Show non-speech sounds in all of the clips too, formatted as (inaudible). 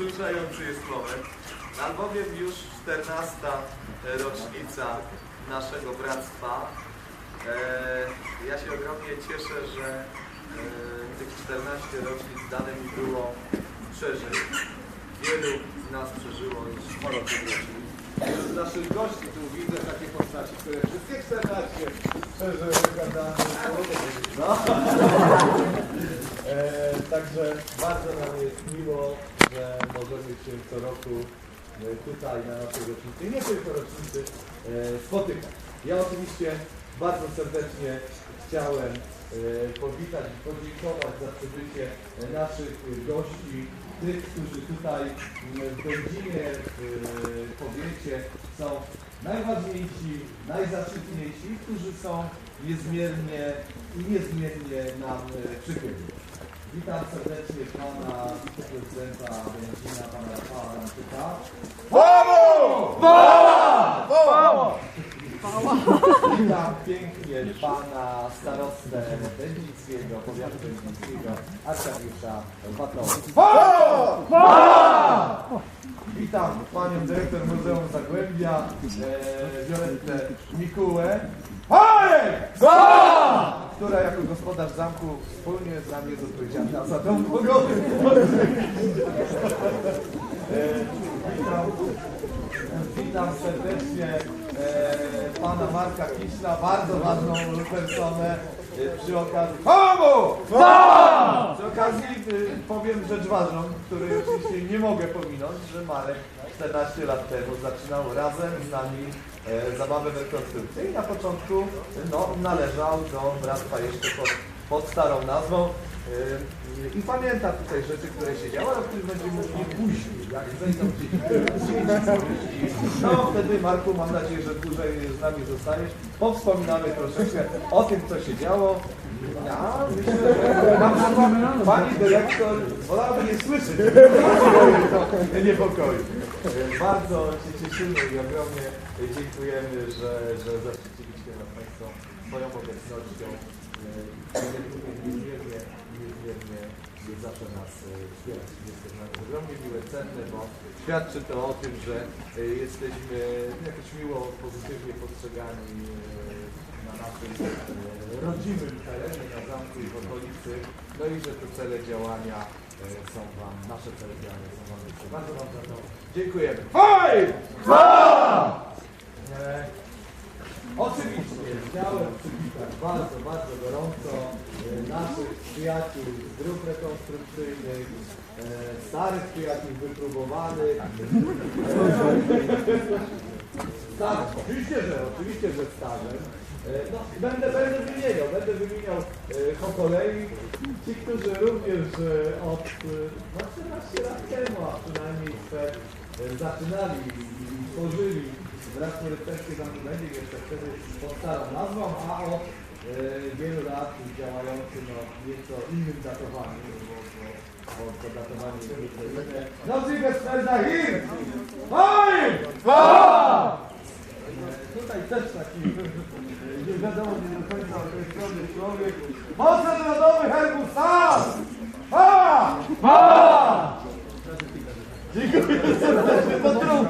wzruszający jest moment. Albowiem już 14 rocznica naszego bractwa. E, ja się ogromnie cieszę, że e, tych 14 rocznic dane mi było przeżyć. Wielu z nas przeżyło już sporo tych rocznic. Z naszych gości tu widzę takie postaci, które wszystkie 14 przeżyły gadane. No. (laughs) E, także bardzo nam jest miło, że możemy się co roku e, tutaj na naszej rocznicy, nie tylko rocznicy, e, spotykać. Ja oczywiście bardzo serdecznie chciałem e, powitać i podziękować za przybycie naszych gości, tych, którzy tutaj w rodzinie, w powiecie są najważniejsi, najzaszczytniejsi, którzy są niezmiernie i niezmiennie nam e, przychylni. Witam serdecznie pana wiceprezydenta Będzina, pana Rafała Ramczyka. Witam pięknie pana starostę Będzickiego, powiatu Będzickiego, Arkadiusza Batowa. Witam panią dyrektor Muzeum Zagłębia, e, Violettę Mikułę. Która jako gospodarz zamku wspólnie z nami jest odpowiedzialna za tą pogodę. E, witam, witam serdecznie e, pana Marka Kiśla, bardzo ważną personę. e, przy okazji. Komu? Przy okazji e, powiem rzecz ważną, której oczywiście nie mogę pominąć, że Marek 14 lat temu zaczynał razem z nami e, zabawę w rekonstrukcji i na początku no, należał do bractwa jeszcze pod, pod starą nazwą. E, I pamięta tutaj rzeczy, które się działy, o których będziemy mówili później, jak zejdą. No wtedy Marku, mam nadzieję, że dłużej z nami zostaniesz. Powspominamy troszeczkę o tym, co się działo. Ja myślę, że na przykład pani dyrektor wolałaby nie słyszeć, niepokoi. Bardzo się cieszymy i ogromnie dziękujemy, że, że zaszczyciliście nas Państwo swoją obecnością. Niezmiernie, niezmiernie zawsze nas e, wspierać. Jest nas ogromnie miłe, cenne, bo świadczy to o tym, że e, jesteśmy jakoś miło, pozytywnie postrzegani e, na naszym rodzimym terenie, na zamku i w okolicy. No i że te cele działania są Wam, nasze cele działania są Wam. Bardzo Wam za to dziękujemy. Hoj! E, Oczywiście chciałem przywitać bardzo, bardzo gorąco e, naszych przyjaciół z grup rekonstrukcyjnych, e, starych przyjaciół wypróbowanych. (laughs) Tak, oczywiście, że oczywiście, że starzem. E, No, będę, będę wymieniał, będę wymieniał po kolei. Ci, którzy również od e, no, 14 lat temu, a przynajmniej zaczynali i tworzyli wraz Refleksji Zamku będzie jeszcze wtedy pod starą nazwą, a od e, wielu lat działający no, nieco innym datowaniu, bo, bo, bo to datowanie jest nieco inne. No, Sylwester Hir! Hoj! Tutaj też taki, nie wiadomo, nie do końca określony człowiek. Moce narodowy Herbu Sam! Ha! Ha! Dziękuję serdecznie, to trudno.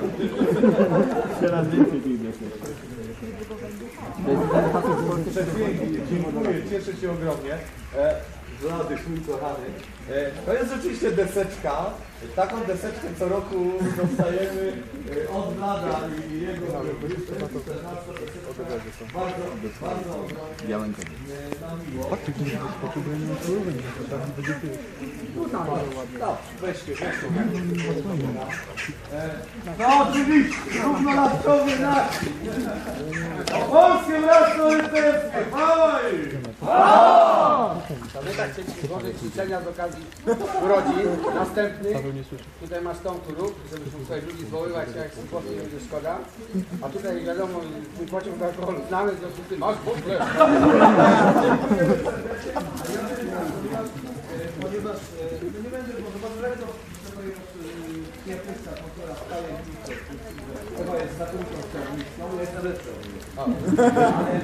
Przepięknie, dziękuję, cieszę się ogromnie. E, Wladek, mój kochany. E, to jest rzeczywiście deseczka. Taką deseczkę co roku dostajemy e, od Vlada i jego. Bardzo, bardzo e, nam miło. No, weźcie, weźcie. No oczywiście, równolatkowy nasz. 15 tysięcy złotych życzenia z okazji urodzin następnych. Tutaj masz tą tu rób, żebyśmy tutaj ludzi zwoływać, jak są posty, nie będzie szkoda. A tutaj wiadomo, mój pociąg do alkoholu znany, w związku z tym masz butle. Ponieważ e, no nie będę, może pozwolę, to jest Kierpysta, motora, staje Chyba jest za tym, co zatunką stronnicą, jest no, na lepszą. Ale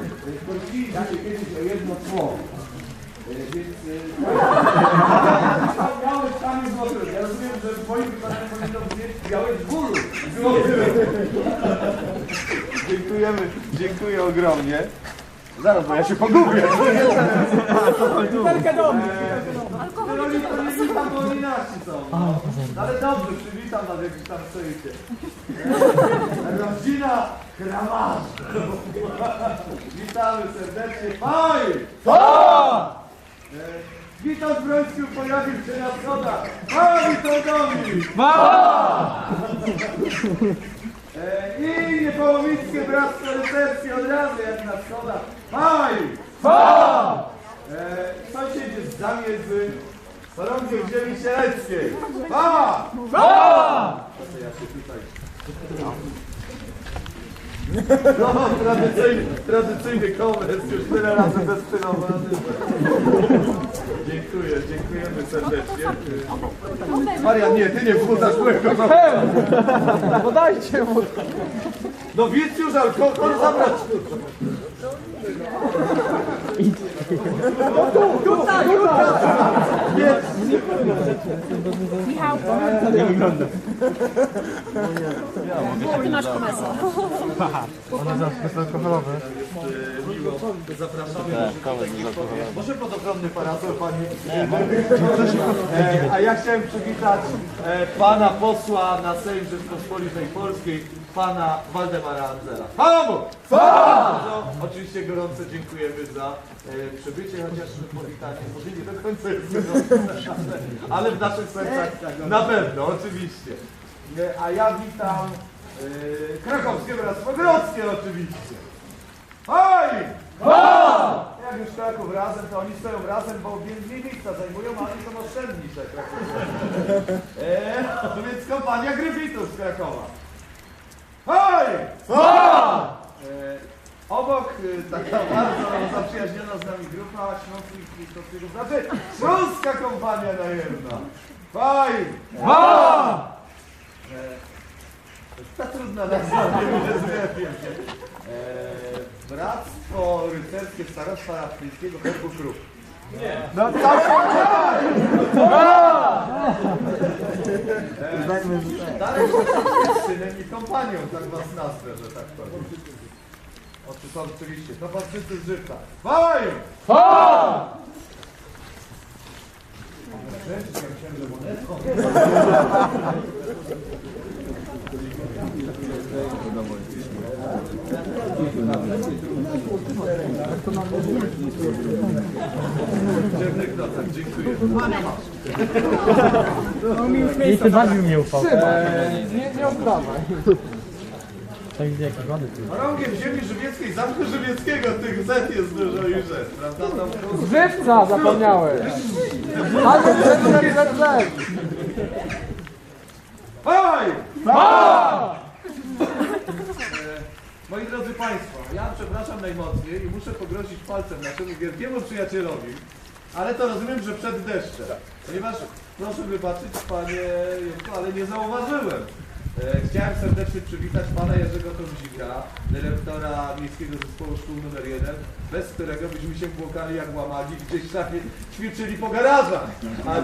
chodziliśmy e, kiedyś o jedno słowo. Więc e, biały kamień złoty. Ja rozumiem, że w moim wypadku powinno być biały w góru. Dziękujemy, dziękuję ogromnie. Zaraz, bo ja się pogubię. Butelkę do mnie. To nie witam, bo nasi są. Ale dobrze, przywitam was, jak już tam stoicie. Rodzina Kramarz. Witamy serdecznie. Oj! E, Witam w Brońsku, pojawił się na schodach. To domi! E, I niepołomickie bractwo rycerskie od razu jak na schodach. Maj! E, Sąsiedzi z zamiedzy, chorągiem ziemi sieleckiej. Pa! To ja się tutaj... No, tradycyjny, tradycyjny komers, już tyle razy bezczynowany. Dziękuję, dziękujemy serdecznie. Maria, nie, ty nie wrzucasz mojego no. Podajcie mu! No widz już alkohol zabrać. Michał, a ty masz komesę. Miło, zapraszamy. Może podokromny parasol, panie. E, A ja chciałem przywitać e, pana posła na Sejm Rzeczpospolitej Polskiej, pana Waldemara Andzela. Panu! Bardzo oczywiście gorąco dziękujemy za e, przybycie, chociaż powitanie może nie do końca jest gorące, ale, ale w naszych sercach na pewno, oczywiście. E, A ja witam e, krakowskie Bractwo Grodzkie oczywiście. Oj! Jak już Kraków razem, to oni stoją razem, bo więcej miejsca zajmują, a oni są oszczędniejsze Krakowie. E, no (laughs) więc kompania Gryfitów z Krakowa. Oj! E, obok e, taka bardzo zaprzyjaźniona z nami grupa śląskich Krzysztofskiego, znaczy Śląska Kompania Najemna. Oj! E, ta trudna nazwa, nie się. E, Bractwo Rycerskie Starostwa Raftyńskiego Herbu Kruk. No całkiem Darek jest synem i kompanią, tak was nazwę, że tak powiem. Oczy są oczywiście, to patrzycy z żywca. Chwała im! Ciemnych nocach, dziękuję. Pania masz. I ty bardziej mnie ufał. nie, nie oddawaj. Tak gdzie jakieś wady tu. Rągiem ziemi żywieckiej, zamku żywieckiego, tych Z jest dużo już jest, prawda? Tam Żywca zapomniałem. Ale zet, zet, zet, zet. Oj! E, Moi drodzy Państwo, ja przepraszam najmocniej i muszę pogrozić palcem naszemu wielkiemu przyjacielowi, ale to rozumiem, że przed deszczem, ponieważ proszę wybaczyć Panie Jurku, ale nie zauważyłem. E, Chciałem serdecznie przywitać Pana Jerzego Tomzika, dyrektora Miejskiego Zespołu Szkół nr 1, bez którego byśmy się błokali jak łamali, gdzieś sami ćwiczyli po garażach. A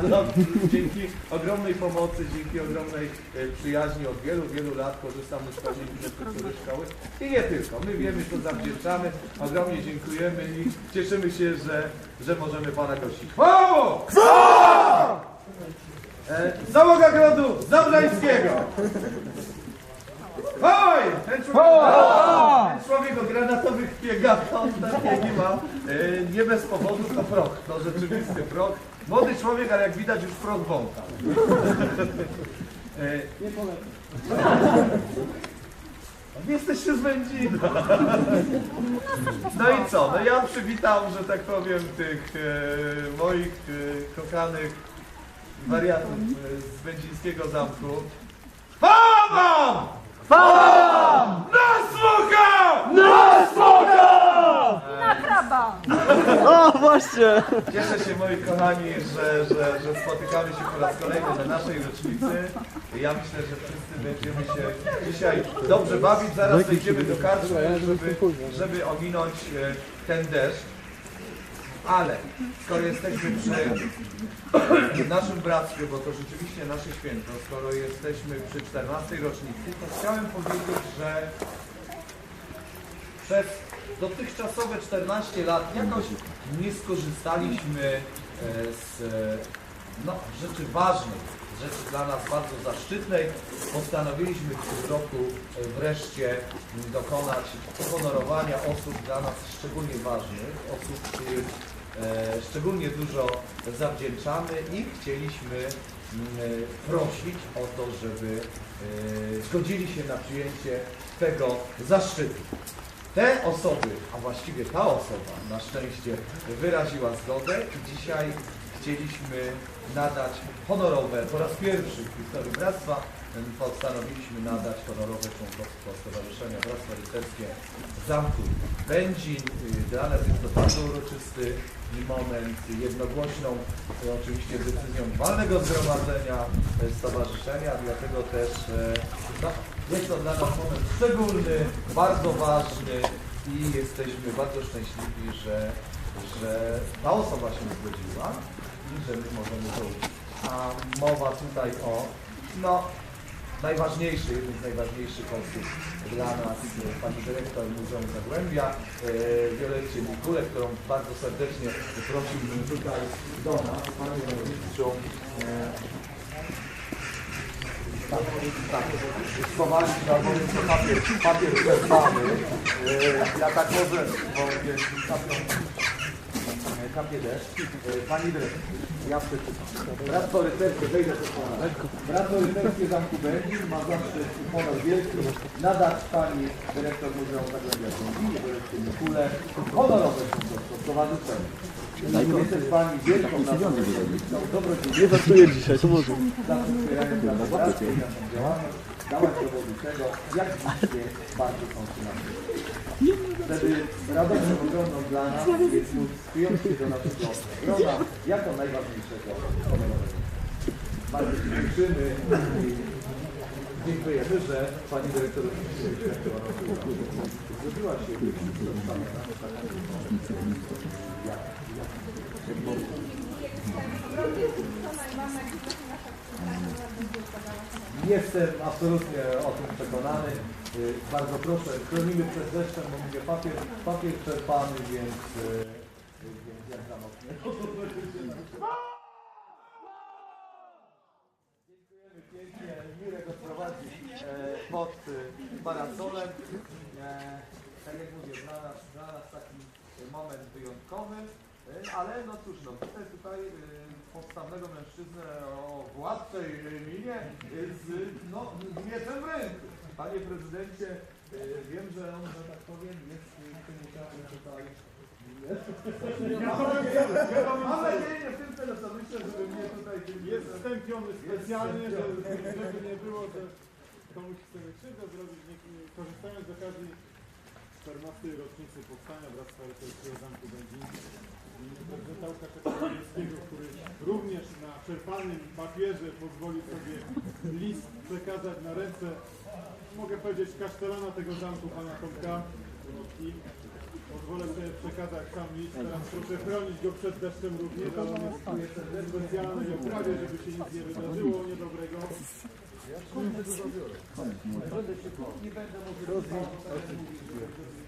dzięki ogromnej pomocy, dzięki ogromnej e, przyjaźni od wielu, wielu lat korzystamy z pewnej infrastruktury szkoły. I nie tylko, my wiemy, co zawdzięczamy, ogromnie dziękujemy i cieszymy się, że, że możemy Pana gościć. Chwało! E, Załoga Grodu Zabrzańskiego! Oj! Ten człowiek, ten człowiek o granatowych piegach, on takie nie ma. E, nie bez powodu to proch, to rzeczywisty proch. Młody człowiek, ale jak widać już proch wącha. E, (laughs) nie Jesteście zmędzeni. No i co? No ja przywitam, że tak powiem, tych e, moich e, kochanych wariatów e, z Będzińskiego Zamku. Chwała wam! Na smoka! Na kraba! O, właśnie! Cieszę się moi kochani, że, że, że spotykamy się po raz kolejny na naszej rocznicy. Ja myślę, że wszyscy będziemy się dzisiaj dobrze bawić. Zaraz zejdziemy do karczmy, żeby, żeby ominąć e, ten deszcz. Ale skoro jesteśmy przy naszym bractwie, bo to rzeczywiście nasze święto, skoro jesteśmy przy 14 rocznicy, to chciałem powiedzieć, że przez dotychczasowe 14 lat jakoś nie skorzystaliśmy e, z no, rzeczy ważnej, rzeczy dla nas bardzo zaszczytnej. Postanowiliśmy w tym roku e, wreszcie m, dokonać honorowania osób dla nas szczególnie ważnych, osób, których e, szczególnie dużo zawdzięczamy i chcieliśmy m, e, prosić o to, żeby zgodzili się na przyjęcie tego zaszczytu. Te osoby, a właściwie ta osoba na szczęście wyraziła zgodę i dzisiaj chcieliśmy nadać honorowe, po raz pierwszy w historii Bractwa postanowiliśmy nadać honorowe członkostwo Stowarzyszenia Bractwa Rycerskie Zamku Będzin. Y, Dla nas jest to bardzo uroczysty moment, jednogłośną y, oczywiście decyzją walnego zgromadzenia y, stowarzyszenia, dlatego też no, jest to dla nas moment szczególny, bardzo ważny i jesteśmy bardzo szczęśliwi, że, że ta osoba się zgodziła my możemy uczynić. A mowa tutaj o no, najważniejszy, jednym z najważniejszych osób dla nas, pani dyrektor Muzeum Zagłębia, e, Violetcie Mikule, którą bardzo serdecznie prosiłbym tutaj do nas, panie burmistrzu. e, tak, tak. Schowaliśmy to papier, papier czerpany. E, Ja tak może, bo jest e, kapie deszcz. Pani dyrektor, ja przeczytam. Bractwo Rycerskie, wejdę do pana. Bractwo Rycerskie Zamku Będzin ma i honor wielki nadać pani dyrektor Muzeum Zagłębia Kąpinie, dyrektor Mikule, honorowe stowarzyszenia. Jesteś pani wielką naszą dobrodziejstwą. Nie żartuję dzisiaj, to może. za wspieranie dla pracę i naszą działalność, dałaś dowodu tego, jak są ci nam. Wtedy radością ogromną dla nas jest móc przyjąć się do naszego grona jako najważniejszego honorowego. Bardzo się cieszymy i dziękujemy, że Pani Dyrektor zrobiła się Jestem absolutnie o tym przekonany. Y, Bardzo proszę, chronimy przed deszczem, bo mówię papier, papier czerpany, więc, y, więc jak za mocno. Dziękujemy pięknie. Mirek odprowadzi e, pod y, parasolem. E, tak jak mówię, dla nas, dla nas taki moment wyjątkowy. Ale no cóż, no tutaj, tutaj podstawnego mężczyznę o władczej minie e, z no, mieczem w ręku. Panie prezydencie, e, wiem, że on, że tak powiem, jest w tym teatrze tutaj. Mam nadzieję, że w tym telefoncie, żeby mnie tutaj... Jest wstępiony specjalnie, żeby, nie było, że komuś chcemy krzywdę zrobić. Korzystając z okazji 14. rocznicy powstania Bractwa Rycerskiego Zamku Będzin, Zetałka Czekolańskiego, który również na czerpanym papierze pozwoli sobie list przekazać na ręce, mogę powiedzieć, kasztelana tego zamku, pana Tomka. I pozwolę sobie przekazać sam list. Teraz proszę chronić go przed deszczem również, ale on jest specjalnej oprawie, żeby się nic nie wydarzyło niedobrego. Z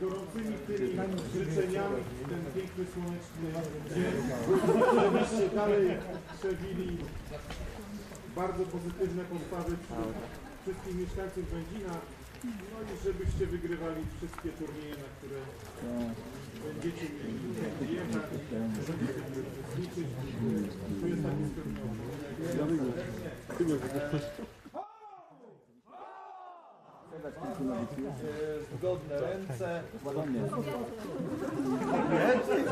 gorącymi tymi życzeniami w ten piękny słoneczny dzień, żebyście dalej przewili bardzo pozytywne postawy wszystkich mieszkańców Będzina, no i żebyście wygrywali wszystkie turnieje, na które będziecie mieli jechać, uczestniczyć. Tu jest taki. E, Zgodne ręce.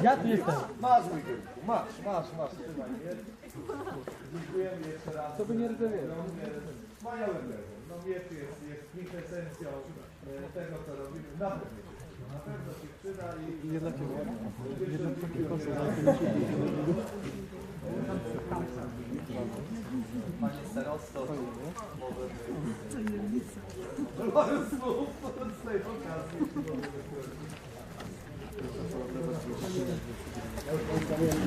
Ja tu jestem. Masz mój kierunku, masz, masz, masz, trzymaj, nie? Dziękujemy jeszcze raz. To by nie rdzewienie. Wspaniałym drewem. No miecz jest, jest kwintesencją tego, co robimy. Na pewno się przyda. Na pewno się przyda i... Nie dla Ciebie. Jednak takie Panie starosto, możemy... Parę słów z tej okazji. powiem,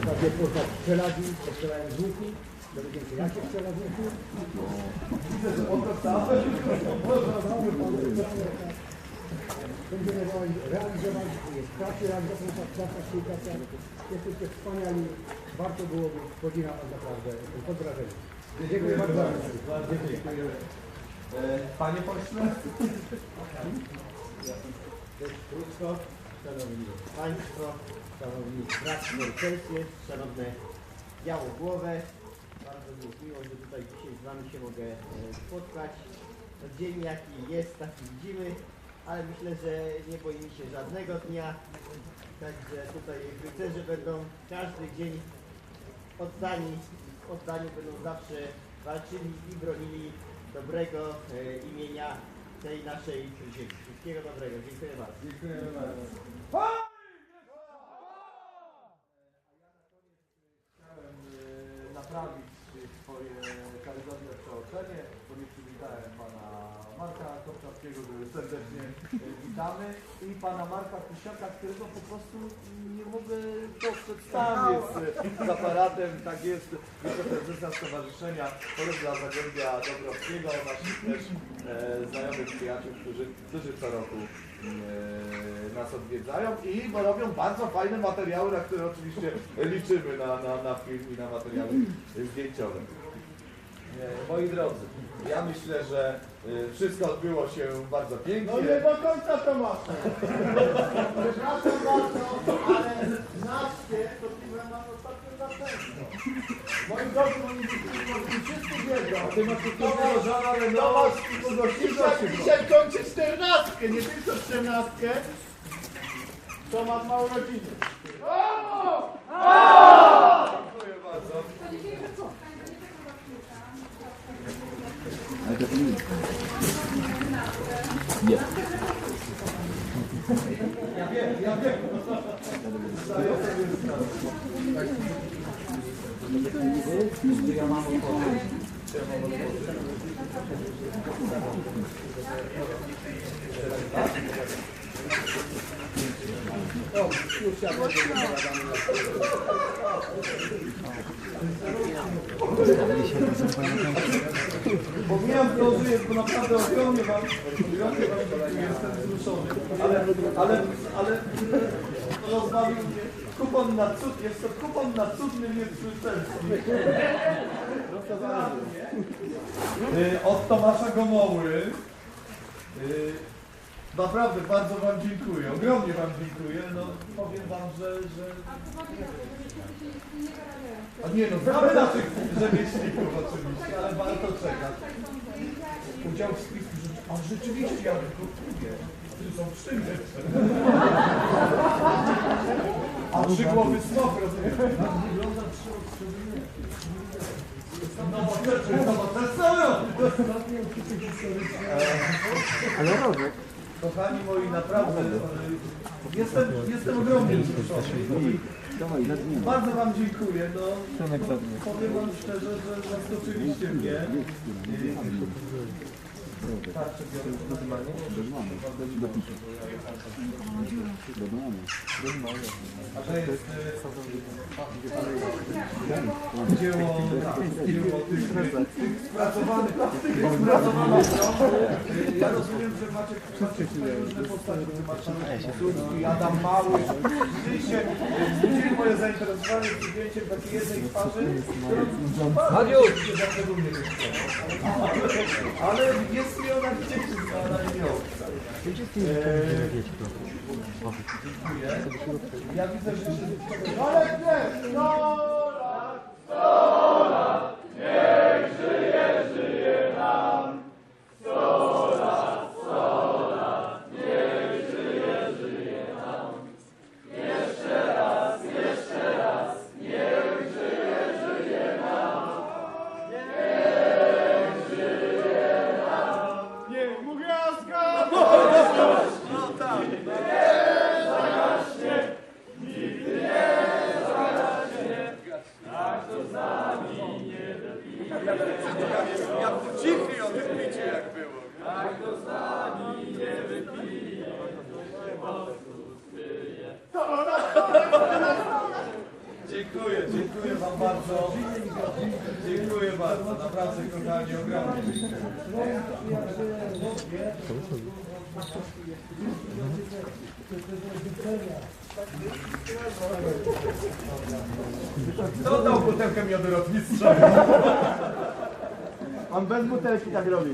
pokazuję postać strzelagi, strzelają z łuku, dowiecie się jak się strzela z łuku. Będziemy realizować, jest pracy realizowana praca współpraca. Jesteście wspaniali, warto byłoby, godzina was naprawdę pod wrażeniem. Dziękuję bardzo. Bardzo dziękuję. E, Panie pośle? Krótko, Szanowni Państwo, Szanowni Bratki Noryselskie, Szanowne Białogłowe, bardzo mi miło, że tutaj dzisiaj z Wami się mogę e, spotkać. Dzień jaki jest, taki widzimy, ale myślę, że nie boimy się żadnego dnia. Także tutaj rycerze będą każdy dzień oddani, oddani będą zawsze walczyli i bronili dobrego e, imienia tej naszej ziemi. Wszystkiego dobrego. Dziękuję bardzo. Dziękujemy bardzo. E, naprawić swoje karygodne przeoczenie, bo nie przywitałem pana Marka Kopczawskiego, który serdecznie e, witamy i pana Marka Kusiaka, którego po prostu nie mogę dostrzec tam z aparatem, tak jest, wiceprezesa Stowarzyszenia Chorobla Zagłębia Dobrowskiego, naszych też e, znajomych przyjaciół, którzy, którzy co roku e, nas odwiedzają i bo robią bardzo fajne materiały, na które oczywiście liczymy na, na, na film i na materiały zdjęciowe. E, Moi drodzy, ja myślę, że e, wszystko odbyło się bardzo pięknie. No nie do końca Tomasza. Przepraszam bardzo, ale naście to piłem mam ostatnio za często. Moi drodzy, moi wszyscy wiedzą. Ty masz tu żona, ale no, Tomasz dzisiaj, dzisiaj kończy czternastkę, nie tylko czternastkę. Tomasz ma urodziny. Dziękuję bardzo. Ja wiem, ja wiem. Ja mam? To, że jest to naprawdę ogromnie wam, ogromnie dziękuję, jestem wzruszony, ale, ale, ale rozbawił mnie kupon na cud, jest to kupon na cudny niezwycięski. Y, Od Tomasza Gomoły. Naprawdę bardzo wam dziękuję, ogromnie wam dziękuję, no powiem wam, że, że a nie no, znamy naszych rzemieślników oczywiście, ale warto czekać. Udział w spisku, że... a rzeczywiście ja tylko lubię. Czy są trzy rzeczy. A trzy głowy smok, rozumiem. Wygląda trzy. No to no bo to jest Ale rożek. Kochani moi, naprawdę jestem, jestem ogromnie wzruszony bardzo Wam dziękuję. No, powiem Wam szczerze, że zaskoczyliście mnie. Tarczę biorę normalnie. A to jest dzieło, dzieło tych, spracowanych, spracowanych rąk. Ja rozumiem, że macie, różne postacie, macie Słupski, Adam Mały. Rzeczywiście wzbudziły moje zainteresowanie zdjęciem takiej jednej twarzy, zaczeruje Ale jest mi ona obca. Eee, Dziękuję. Ja widzę, że się... Ale nie, no Cichy o tym picie jak było. Dziękuję bardzo, naprawdę kochani, ogromnie. Kto dał butelkę miodu rotmistrzowi? On bez butelki tak robi.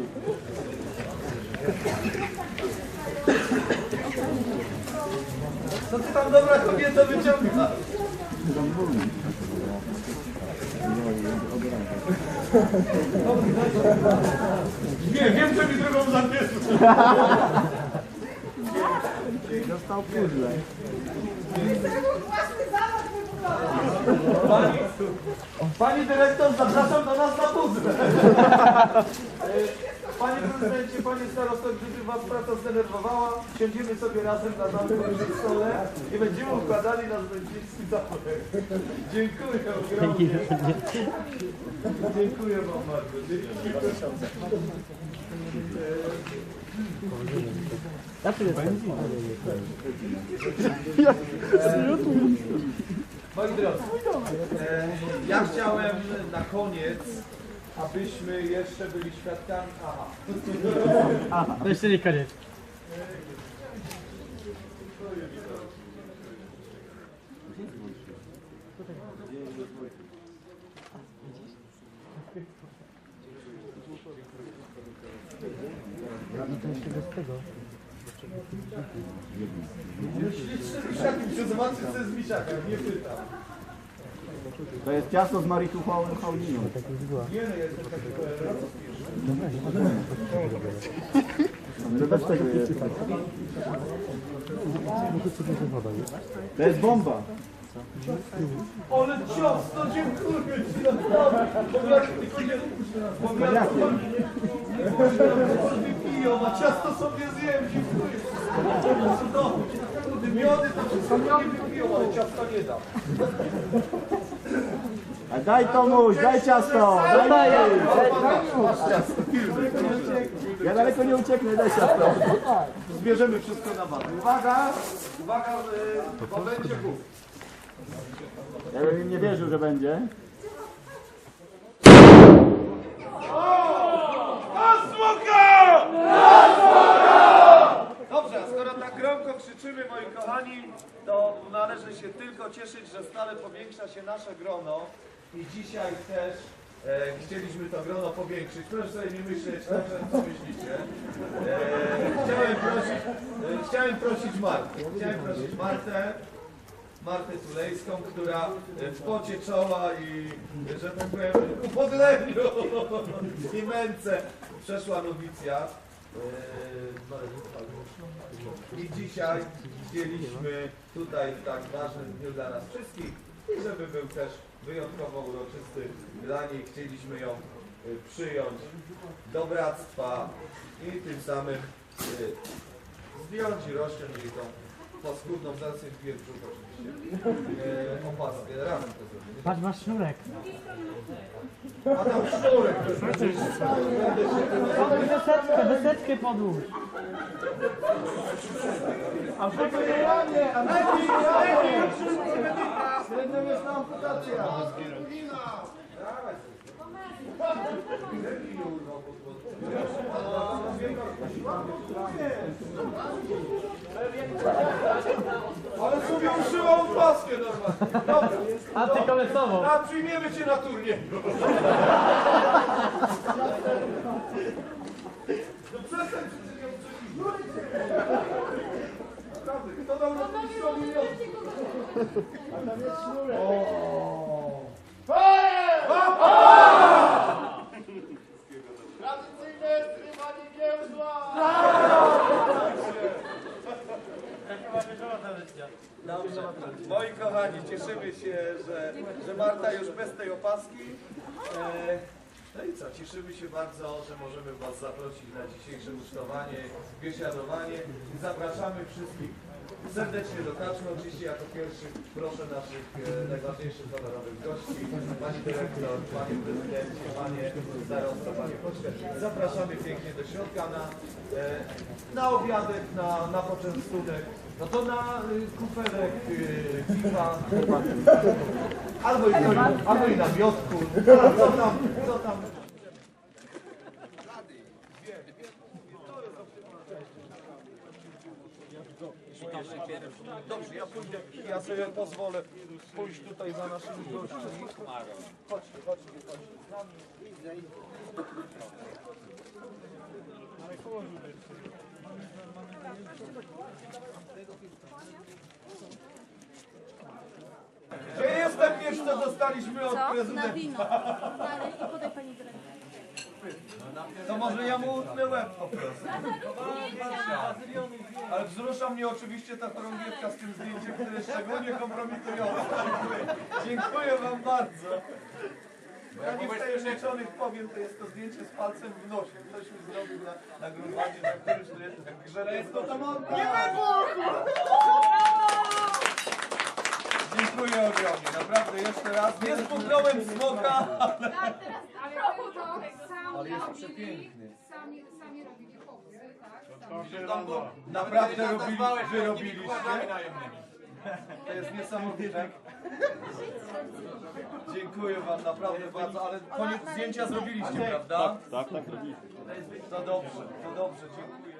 Co ty tam dobra kobieta wyciąga? Nie, wiem, co mi drugą zabierze. Dostał puzzle. Pani, pani dyrektor, zapraszam do nas na puzzle. (laughs) E, Panie prezydencie, panie starosto, gdyby was praca zdenerwowała, siądziemy sobie razem na zamkniętym stole i będziemy układali nasz będziński zamek. Dziękuję ogromnie. Dziękuję wam bardzo. Dziękuję. Moi drodzy, e, ja chciałem na koniec, abyśmy jeszcze byli świadkami. Aha. To jeszcze nie koniec. Trzy misiaki, muszę zobaczyć co jest w misiakach, nie pytam. To jest ciasto z ja jestem taki To też tego jest. To jest bomba. Ale ciasto, dziękuję ci naprawdę. Nie... Powiadam, nie piją, a ciasto sobie zjem, dziękuję. Cudownie. Te miody to wszystko nie wypiją, ale ciasta nie dam. Daj Tomuś, daj ciasto. Daj pilnuj. Ja daleko nie ucieknę, daj ciasto. Zbierzemy wszystko na watę. Uwaga, uwaga, bo będzie Bóg. Ja bym nie wierzył, że będzie. Dobrze, a skoro tak gromko krzyczymy, moi kochani, to należy się tylko cieszyć, że stale powiększa się nasze grono i dzisiaj też e, chcieliśmy to grono powiększyć. Proszę sobie nie myśleć, dobrze, co myślicie. E, chciałem prosić, e, chciałem prosić Martę, chciałem prosić Martę, Martę Tulejską, która e, w pocie czoła i, że tak powiem, podleniu i męce przeszła nowicjat. E, I dzisiaj chcieliśmy tutaj w tak ważnym dniu dla nas wszystkich i żeby był też wyjątkowo uroczysty dla niej, chcieliśmy ją e, przyjąć do bractwa i tym samym e, zdjąć i rozciąć jej tą paskudną, zaraz wbiję w brzuch oczywiście, e, opaskę, razem to zrobimy. Patrz, masz sznurek. A tam sznurek, Deseczkę, deseczkę podłóż. a tego nie ładnie, a lepiej, lepiej, średniowieczna amputacja. Dawaj. Lepiej ją urwał pod Ale sobie uszyła opaskę normalnie. Dobra. Antykolesową. A przyjmiemy cię na turniej. No przestań przecież ją kto dał na tym stronie O! Tradycyjne strywanie giełdła! Dobrze. Moi kochani, cieszymy się, że, Marta już bez tej opaski. E, no i co, cieszymy się bardzo, że możemy Was zaprosić na dzisiejsze ucztowanie, biesiadowanie zapraszamy wszystkich serdecznie do taczmy. Oczywiście jako pierwszych proszę naszych e, najważniejszych honorowych gości, Pani Dyrektor, Panie Prezydencie, Panie Starosta, Panie Poczkę. Zapraszamy pięknie do środka na, e, na obiadek, na, na poczęstunek, no to na y, kuferek y, piwa, albo i, na, albo i na miodku, a co tam, co tam. Dobrze, ja pójdę, ja sobie pozwolę pójść tutaj za naszymi gośćmi. Chodźcie, chodźcie, chodźcie. Z nami. Gdzie jest miecz, co dostaliśmy od Co? Na prezydenta? wino. I podaj pani. To może ja mu utnę łeb po prostu. Ale wzrusza mnie oczywiście ta chorągiewka z tym zdjęciem, które jest szczególnie kompromitujące. Dziękuję wam bardzo. Ja nie wtajemniczonych powiem, to jest to zdjęcie z palcem w nosie. Ktoś mi zrobił na, na grunwandzie, na którymś to jest grze. Jest to to Nie wybuchło! Dziękuję ogromnie, naprawdę jeszcze raz. Nie spuknąłem smoka, (laughs) ale... Tak, teraz, ale jest przepiękny. Sami, sami robili chłopcy, tak? Sami. Naprawdę robili, wy robiliście. To jest niesamowite. Dziękuję wam naprawdę bardzo, ale koniec zdjęcia zrobiliście, prawda? Tak, tak, tak. To dobrze, to dobrze, dziękuję.